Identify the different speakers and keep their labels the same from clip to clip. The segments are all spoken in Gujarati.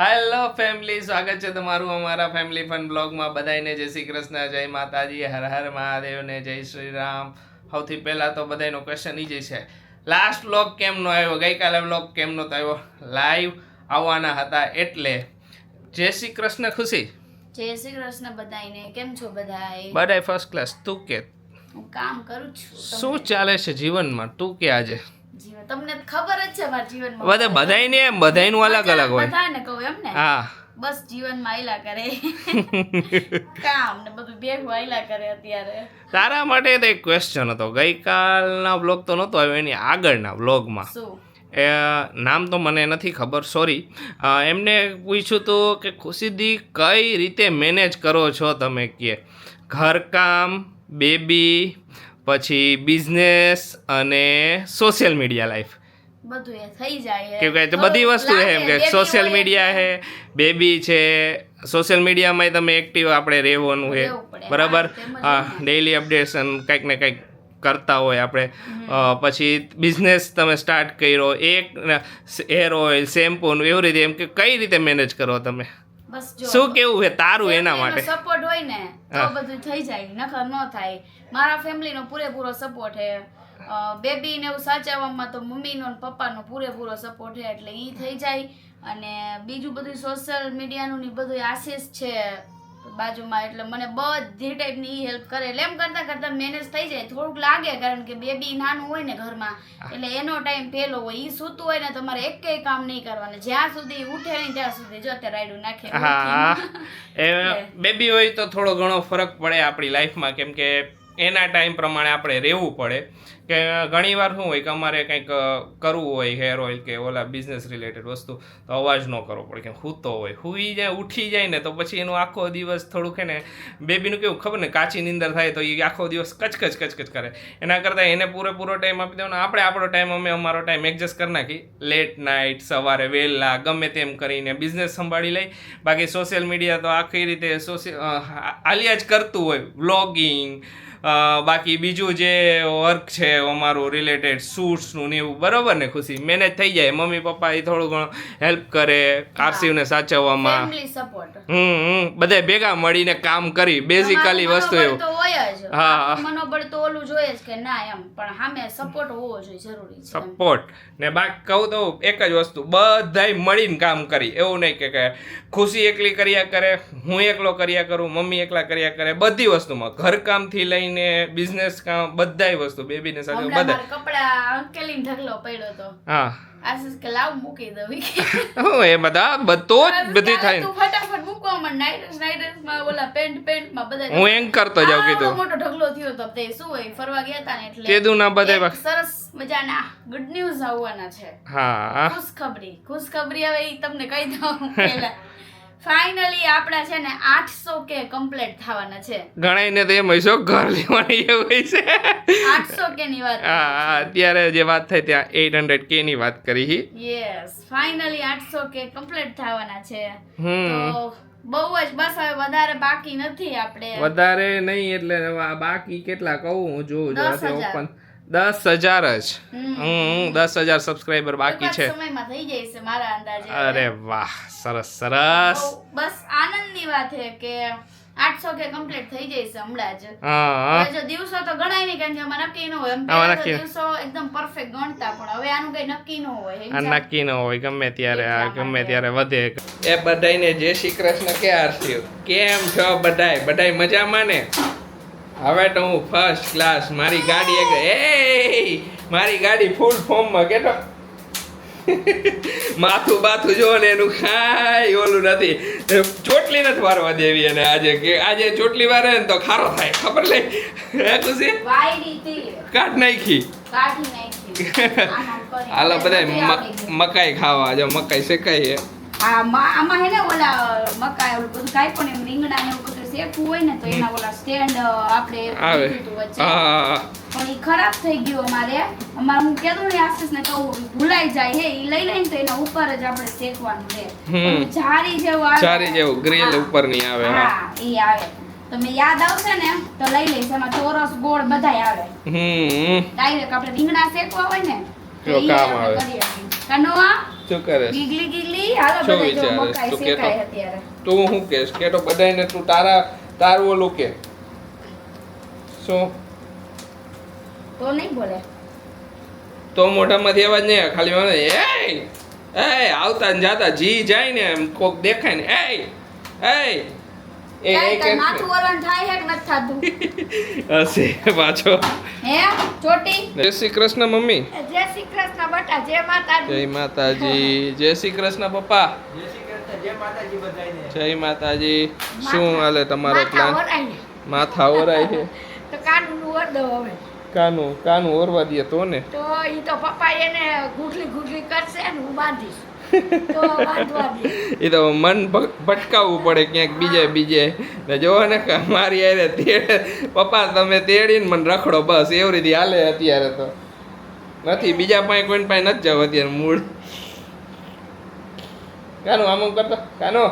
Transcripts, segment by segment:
Speaker 1: હેલો ફેમિલી સ્વાગત છે તમારું અમારા ફેમિલી ફન બ્લોગમાં બધાને જય શ્રી કૃષ્ણ જય માતાજી હર હર મહાદેવને જય શ્રી રામ. સૌથી પહેલાં તો બધાનો ક્વેશ્ચન ઈ જ છે. લાસ્ટ બ્લોગ કેમ નો આવ્યો? ગઈકાલે બ્લોગ કેમ નહોતો આવ્યો? લાઈવ આવવાના હતા એટલે જય શ્રી કૃષ્ણ ખુશી?
Speaker 2: જય શ્રી કૃષ્ણ બધાને કેમ છો બધાય?
Speaker 1: બધાય ફર્સ્ટ ક્લાસ તું કે?
Speaker 2: હું કામ કરું છું.
Speaker 1: શું ચાલે છે જીવનમાં? તું કે આજે?
Speaker 2: જીવન. તમને ખબર જ છે મારા જીવનમાં
Speaker 1: બધા બધાયને એમ બધાયનું અલગ અલગ હોય.
Speaker 2: બધાને કહું એમ ને.
Speaker 1: હા.
Speaker 2: બસ જીવનમાં આયલા કરે. કામ ને બધું ભેગું આયલા કરે અત્યારે.
Speaker 1: તારા માટે તો એક ક્વેશ્ચન હતો. ગઈકાલના બ્લોગ તો નહોતો આવ્યો એની આગળના બ્લોગમાં
Speaker 2: શું?
Speaker 1: એ નામ તો મને નથી ખબર સોરી એમને પૂછ્યું હતું કે ખુશીદી કઈ રીતે મેનેજ કરો છો તમે કે? ઘરકામ બેબી પછી બિઝનેસ અને સોશિયલ મીડિયા લાઈફ
Speaker 2: બધું એ થઈ જાય
Speaker 1: કેમ કે બધી વસ્તુ છે એમ કે સોશિયલ મીડિયા છે બેબી છે. સોશિયલ મીડિયામાં તમે એક્ટિવ આપણે રહેવાનું છે. બરાબર?
Speaker 2: હા.
Speaker 1: ડેઈલી અપડેશન કંઈક ને કંઈક કરતા હોય આપણે. પછી બિઝનેસ તમે સ્ટાર્ટ કર્યો એક હેર ઓઇલ શેમ્પૂ એવી રીતે એમ કે કઈ રીતે મેનેજ કરો તમે?
Speaker 2: બસ જો
Speaker 1: શું કેવું છે? તારું એના માટે?
Speaker 2: સપોર્ટ હોય ને તો બધું થઈ જાય નખર ન થાય. મારા ફેમિલીનો પૂરેપૂરો સપોર્ટ છે. બેબી ને એવું સાચવવામાં તો મમ્મીનો ને પપ્પાનો પૂરેપૂરો સપોર્ટ છે એટલે ઈ થઈ જાય. અને બીજું બધું સોશિયલ મીડિયાનું ને બધું આશીષ છે. બાજુમાં એટલે મને બધી ટાઈપની હેલ્પ કરે. એટલે એમ કરતા કરતા મેનેજ થઈ જાય. થોડુંક લાગે કારણ કે બેબી નાનું હોય ને ઘરમાં એટલે એનો ટાઈમ પેલો હોય. ઈ સૂતું હોય ને તમારે એકેય કામ નહીં કરવાનું. જ્યાં સુધી ઉઠે નહીં ત્યાં સુધી જો તે રાયડું નાખે.
Speaker 1: હા. એ બેબી હોય તો થોડો ઘણો ફરક પડે આપણી લાઈફમાં કેમ કે એના ટાઈમ પ્રમાણે આપણે રહેવું પડે. કે ઘણીવાર શું હોય કે અમારે કંઈક કરવું હોય હેર ઓઇલ કે ઓલા બિઝનેસ રિલેટેડ વસ્તુ, તો અવાજ ન કરવો પડે કે સૂતો હોય. સૂઈ જાય, ઉઠી જાય ને તો પછી એનું આખો દિવસ થોડુંક ને બેબીનું કેવું ખબર ને, કાચી નીંદર થાય તો એ આખો દિવસ કચકચ કચકચ કરે. એના કરતાં એને પૂરેપૂરો ટાઈમ આપી દેવાનો. આપણે આપણો ટાઈમ અમે અમારો ટાઈમ એડજસ્ટ કરી નાખી. લેટ નાઇટ સવારે વહેલા, ગમે તેમ કરીને બિઝનેસ સંભાળી લઈ. બાકી સોશિયલ મીડિયા તો આખી રીતે સોશિયલ આલિયા જ કરતું હોય. વ્લોગિંગ બાકી બીજું જે વર્ક છે અમારું રિલેટેડ શૂટ્સનું ને એવું બરાબર ને ખુશી? મેનેજ થઈ જાય. મમ્મી પપ્પા એ થોડું ઘણું હેલ્પ કરે આરસીવને સાચવવામાં. હમ હમ. બધા ભેગા મળીને કામ કરી. બેઝિકલી વસ્તુ એવું.
Speaker 2: મનોબળ તો ઓલું જોઈએ કે ના એમ પણ સામે સપોર્ટ હોવો જોઈએ જરૂરી છે
Speaker 1: સપોર્ટ ને બાકી કહું તો એક જ વસ્તુ બધાય મળીને કામ કરી. એવું નહીં કે કે ખુશી એકલી કર્યા કરે હું એકલો કર્યા કરું મમ્મી એકલા કર્યા કરે બધી વસ્તુમાં. ઘરકામથી લઈને બિઝનેસ કામ બધાય વસ્તુ બેબીને સાથે બધા.
Speaker 2: કપડા અંકેલીને ઢગલો પડ્યો તો.
Speaker 1: હા.
Speaker 2: આશીષ કે લાવ મૂકી દઉં.
Speaker 1: હું એ બધા બધો જ બધી થાય.
Speaker 2: મૂકવા માંડ નાઇટસ નાઇટસમાં ઓલા પેન્ટમાં બધા
Speaker 1: હું એમ કરતો જાઉં કીધું.
Speaker 2: મોટો ઢગલો થયો તો તે શું હોય ફરવા ગયા તા ને એટલે
Speaker 1: કેદુના બધા
Speaker 2: સરસ મજાના ગુડ ન્યૂઝ આવવાના છે.
Speaker 1: હા.
Speaker 2: ખુશખબરી ખુશખબરી હવે ઈ તમને કહી દઉં પહેલા. ફાઇનલી આપણા છે ને 800 કે કમ્પ્લીટ થવાના છે.
Speaker 1: ઘણાઈને તો એમ છો ઘર લેવાની એવું હોય છે.
Speaker 2: 800 કે ની વાત
Speaker 1: હા અત્યારે જે વાત થઈ ત્યાં એઇટ હંડ્રેડ કે ની વાત કરી હી.
Speaker 2: યસ ફાઇનલી 800 કે કમ્પ્લીટ થવાના છે.
Speaker 1: હમ.
Speaker 2: તો બહુ જ બસ હવે વધારે બાકી નથી આપણે.
Speaker 1: વધારે નહીં એટલે બાકી કેટલા કહું હું જોઉં જો ઓપન. દસ હજાર જ.
Speaker 2: હમ.
Speaker 1: દસ હજાર સબસ્ક્રાઈબર બાકી છે.
Speaker 2: થઈ જાય મારા અંદાજે.
Speaker 1: અરે વાહ સરસ સરસ.
Speaker 2: બસ બસ આનંદની વાત છે કે 800 કે કમ્પ્લીટ થઈ જશે હમણાં જ
Speaker 1: હા
Speaker 2: જો દિવસો તો ગણાય નહીં કારણ કે અમારે નક્કી ન હોય એમ
Speaker 1: આમાં નક્કી.
Speaker 2: દિવસો એકદમ પરફેક્ટ ગણતા પણ હવે આનું કઈ નક્કી ન હોય
Speaker 1: આ નક્કી ન હોય ગમે ત્યારે આ ગમે ત્યારે વધે એ બધાયને જય શ્રી કૃષ્ણ કે આરતી કેમ છો બધાય બધાય મજામાં ને હવે તો હું ફર્સ્ટ ક્લાસ મારી ગાડી એક એ મારી ગાડી ફૂલ ફોર્મમાં કેતો માથું બાથું જો ને એનું ખાય ઓલું નથી. ચોટલી નથી વારવા દેવી અને આજે કે આજે ચોટલી વારે ને તો ખારો થાય ખબર લે હે ખુશી કાઢ નાખી. હાલો બધા. મકાઈ ખાવા જો મકાઈ શેકાઈ
Speaker 2: હા આમાં હે ને ઓલા મકાઈ ઓલું બધું કાંઈ પણ એમ રીંગણા ને શેકવું હોય ને તો એના ઓલા સ્ટેન્ડ આપણે
Speaker 1: આવે.
Speaker 2: પણ એ ખરાબ થઈ ગયું અમારે. અમારે હું કેતો ને આશીષ ને કહું ભૂલાઈ જાય હે એ લઈ લઈને તો એના ઉપર જ આપણે શેકવાનું છે.
Speaker 1: હમ.
Speaker 2: જારી જેવું આવે.
Speaker 1: ચારી જેવું ગ્રીલ ઉપરની આવે હા.
Speaker 2: એ આવે. તમે યાદ આવશે ને તો લઈ લઈશ એમાં ચોરસ ગોળ બધાય આવે.
Speaker 1: હમ
Speaker 2: ડાયરેક્ટ આપણે રીંગણા શેકવા હોય ને તો
Speaker 1: કામ આવે.
Speaker 2: કનોઆ
Speaker 1: શું કરે
Speaker 2: ગીગલી ગીગલી હાલો
Speaker 1: શું
Speaker 2: બધા જો
Speaker 1: વિચારે?
Speaker 2: મકાઈ
Speaker 1: કહેતો?
Speaker 2: શેકાય અત્યારે
Speaker 1: તું શું કહેશ કે તો બધાને તું તારા તારું ઓલું કે શું
Speaker 2: તો નહીં બોલે
Speaker 1: તો મોઢામાંથી અવાજ નહીં આવે. ખાલી મને એ એ આવતા ને જાતા જી જાય ને એમ કોક દેખાય ને એ એ એ
Speaker 2: કાંઈ
Speaker 1: એ કે
Speaker 2: માથું વરણ થાય હે નથી થતું?
Speaker 1: હશે પાછો.
Speaker 2: હે ચોટી?
Speaker 1: જય શ્રી કૃષ્ણ મમ્મી.
Speaker 2: જય શ્રી કૃષ્ણ બટા જય માતાજી.
Speaker 1: જય માતાજી. જય શ્રી કૃષ્ણ પપ્પા. જય માતાજી શું હાલે તમારો પ્લાન માથા ઓરાય છે?
Speaker 2: તો હવે.
Speaker 1: કાનું કાનું ઓરવા દે તો ને?
Speaker 2: તો ઈ તો પપ્પા એને ગુઠલી ગુઠલી કરશે ને હું બાંધીશ.
Speaker 1: એ તો મન ભટકાવવું પડે ક્યાંક બીજે બીજે. ને જોવો ને કે મારી હારે તેડે. પપ્પા તમે તેડીને મને રખડો બસ. એવી રીતે હાલે અત્યારે તો. નથી બીજા પાસે કોઈ પાસે નથી જાવ અત્યારે મૂળ. કાનું આમ આમ કરતો? કાનો?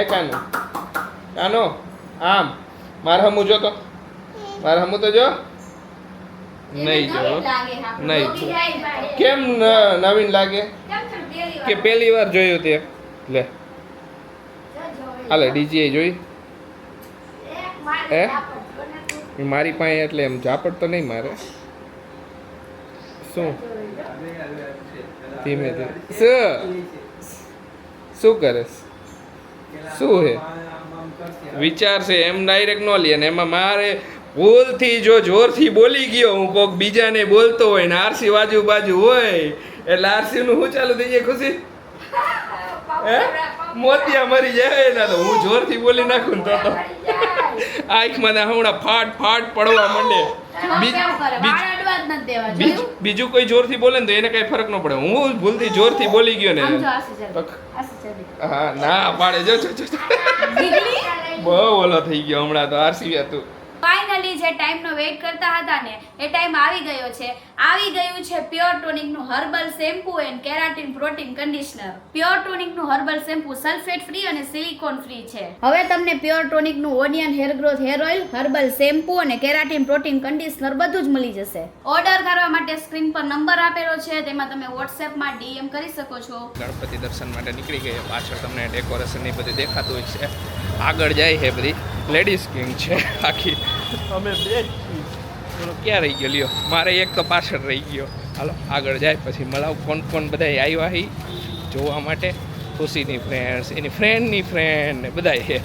Speaker 1: એ કાનો? કાનો? આમ. મારે હમું જો તો મારે હમું તો જો? નહીં જો. નહીં જો. કેમ નવીન લાગે? કે પહેલી વાર જોયું તે. લે. હાલે ડીજી જોઈ. હે? એ મારી પાસે એટલે એમ ઝાપટ તો નહીં મારે. શું? ધીમે ધીમે. શું શું કરે? શું હે? વિચાર છે એમ ડાયરેક્ટ ન લે ને એમાં મારે ભૂલથી જો જોરથી બોલી ગયો હું કોક બીજાને બોલતો હોય ને આરસી બાજુ બાજુ હોય એટલે આરસી નું શું ચાલુ થઈ જાય ખુશી? હે? મોતિયા મરી જાય ના તો હું જોરથી બોલી નાખું તો તો. આંખમાં હમણાં ફાટ ફાટ પડવા માંડે. બીજ- કોઈ જોરથી બોલે ને તો એને કઈ ફરક ન પડે. હું ભૂલથી જોરથી બોલી ગયો ને હા ના પાડે જો. બહુ ઓલો થઈ ગયો હમણાં તો આરસી હતું.
Speaker 2: જે ટાઈમનો વેઇટ કરતા હતા ને, એ ટાઈમ આવી ગયો છે. આવી ગયું છે pure ટોનિકનું herbal shampoo and keratin protein conditioner pure ટોનિકનું herbal shampoo sulphate free અને સિલિકોન ફ્રી છે. હવે તમને pure ટોનિકનું onion hair growth hair oil herbal shampoo અને કેરાટીન પ્રોટીન કન્ડિશનર બધું જ મળી જશે. ઓર્ડર કરવા માટે સ્ક્રીન પર નંબર આપેલો છે, તેમાં તમે વોટ્સએપમાં ડીએમ કરી શકો છો.
Speaker 1: ગણપતિ દર્શન માટે નીકળી ગઈ, પાછળ તમને ડેકોરેશનની બધી દેખાતું હોય છે. આગળ જાય છે બધી. લેડીઝ કિંગ છે, આખી. અમે બે જ બોલો ક્યાં રહી ગયો? લ્યો મારે એક તો પાછળ રહી ગયો. હાલો આગળ જાય પછી મળાવ. કોણ કોણ બધા આવ્યા હી? જોવા માટે. ખુશીની ફ્રેન્ડ્સ એની ફ્રેન્ડની ફ્રેન્ડ ને બધા છે.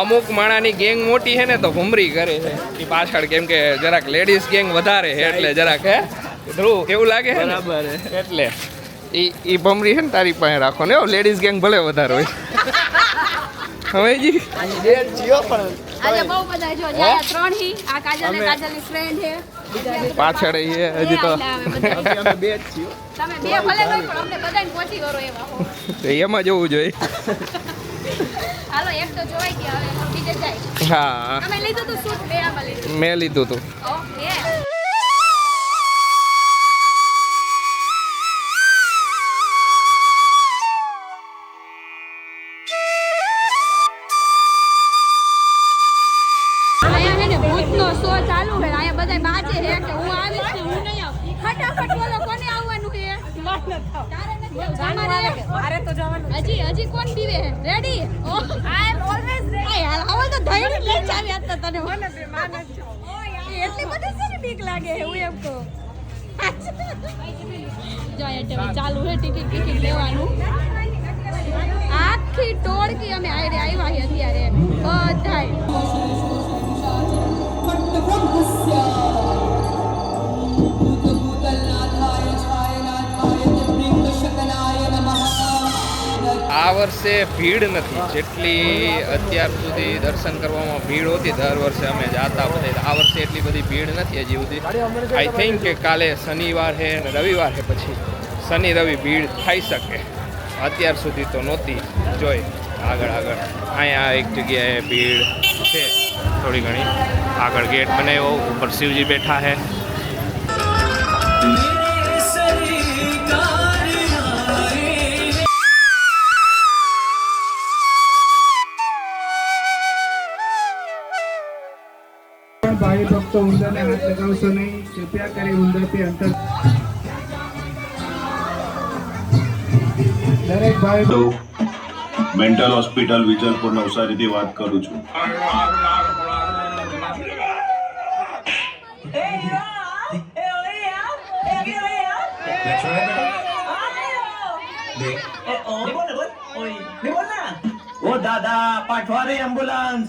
Speaker 1: અમુક માણાની ગેંગ મોટી છે ને તો ઘુમરી કરે છે. એ પાછળ કેમ કે જરાક લેડીઝ ગેંગ વધારે છે એટલે જરાક હે? ધ્રુવ એવું લાગે બરાબર એટલે. ઈ ઈ ભમરી છે ને તારી પાસે રાખો ને લેડીઝ ગેંગ ભલે વધારે હોય. હવે જી. પાછળ હજી તો. એમાં જવું જોઈએ. હા. મેં લીધું
Speaker 2: ને બધા બાજે કે હું આવીશ ને હું નહીં આવું? ફટાફટ બોલો કોને આવવાનું છે
Speaker 3: મારે તો જવાનું
Speaker 2: હજી હજી કોણ પીવે ready I am always ready હાલ હવે તો ધૈર્ય લઈ ચાવી હતા તને.
Speaker 3: મને બે માન છો. એટલી બધી છે બીક લાગે હું એમ કહું.
Speaker 2: ચાલુ હે ટિકિટ ટિકિટ લેવાનું. આખી ટોળકી અમે આયરે આવ્યા અત્યારે. બધાય.
Speaker 1: આ વર્ષે ભીડ નથી. જેટલી અત્યાર સુધી દર્શન કરવામાં ભીડ હોતી, દર વર્ષે અમે જાતા બધા. આ વર્ષે એટલી બધી ભીડ નથી હજી સુધી. આઈ થિંક કે કાલે શનિવાર છે અને રવિવાર છે પછી શનિ રવિ ભીડ થઈ શકે. અત્યાર સુધી તો નહોતી જોઈ. આગળ આગળ. અહીંયા એક જગ્યાએ ભીડ છે. થોડી ઘણી આગળ ગેટ બનાવ્યો ઉપર શિવજી બેઠા છે
Speaker 4: ભાઈ ભક્તો ઉંદરને હાથ લગાવશો નહીં કૃપયા કરી ઉંદરથી અંતર દરેક ભાઈ
Speaker 5: મેન્ટલ હોસ્પિટલ વિજલપુર નવસારીથી વાત કરું છું.
Speaker 6: પાઠવા રે એમ્બ્યુલન્સ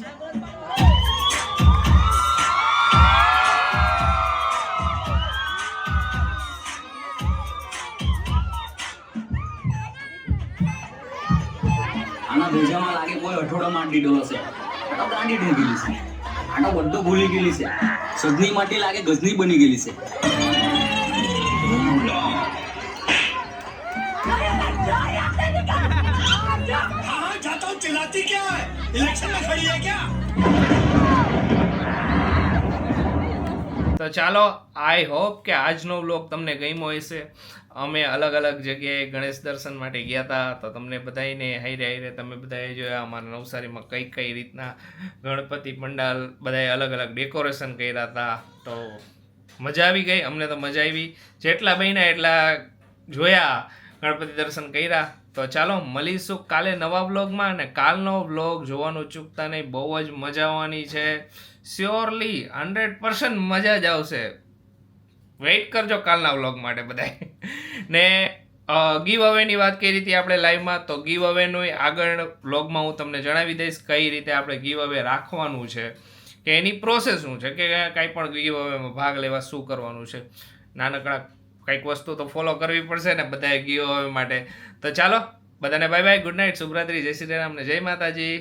Speaker 7: આના ભેજામાં લાગે કોઈ અઠોડો માં દીધો હશે. આટો ગાંડી થઈ ગયેલી છે. આટો બધો ભૂલી ગયેલી છે. સજની માટે લાગે ગજની બની ગયેલી છે.
Speaker 1: તો ચાલો આઈ હોપ કે આજનો વ્લોગ તમને ગમ્યો હશે. અમે અલગ અલગ જગ્યાએ ગણેશ દર્શન માટે ગયા હતા તો તમને બધાને હાઈરે હાઈરે તમે બધાએ જોયા અમારા નવસારીમાં કઈ કઈ રીતના ગણપતિ પંડાલ બધાએ અલગ અલગ ડેકોરેશન કર્યા હતા તો મજા આવી ગઈ, અમને તો મજા આવી. જેટલા બન્યા એટલા જોયા ગણપતિ દર્શન કર્યા. તો ચાલો મળીશું કાલે નવા વ્લોગમાં અને કાલનો વ્લોગ જોવાનું ચૂકતા નહીં. બહુ જ મજા આવવાની છે. શ્યોરલી હંડ્રેડ પર્સન્ટ મજા જ આવશે. વેઇટ કરજો કાલના વ્લોગ માટે બધાય. ને ગીવ અવેની વાત કરી હતી આપણે લાઈવમાં તો ગીવ અવેનું આગળ વ્લોગમાં હું તમને જણાવી દઈશ કઈ રીતે આપણે ગીવ અવે રાખવાનું છે કે એની પ્રોસેસ શું છે કે કાંઈ પણ ગીવ અવેમાં ભાગ લેવા શું કરવાનું છે. નાનકડા કંઈક વસ્તુ તો ફોલો કરવી પડશે ને, બધાએ ગયો માટે. તો ચાલો, બધાને બાય બાય ગુડ નાઇટ શુભરાત્રી, જય શ્રી રામ ને જય માતાજી.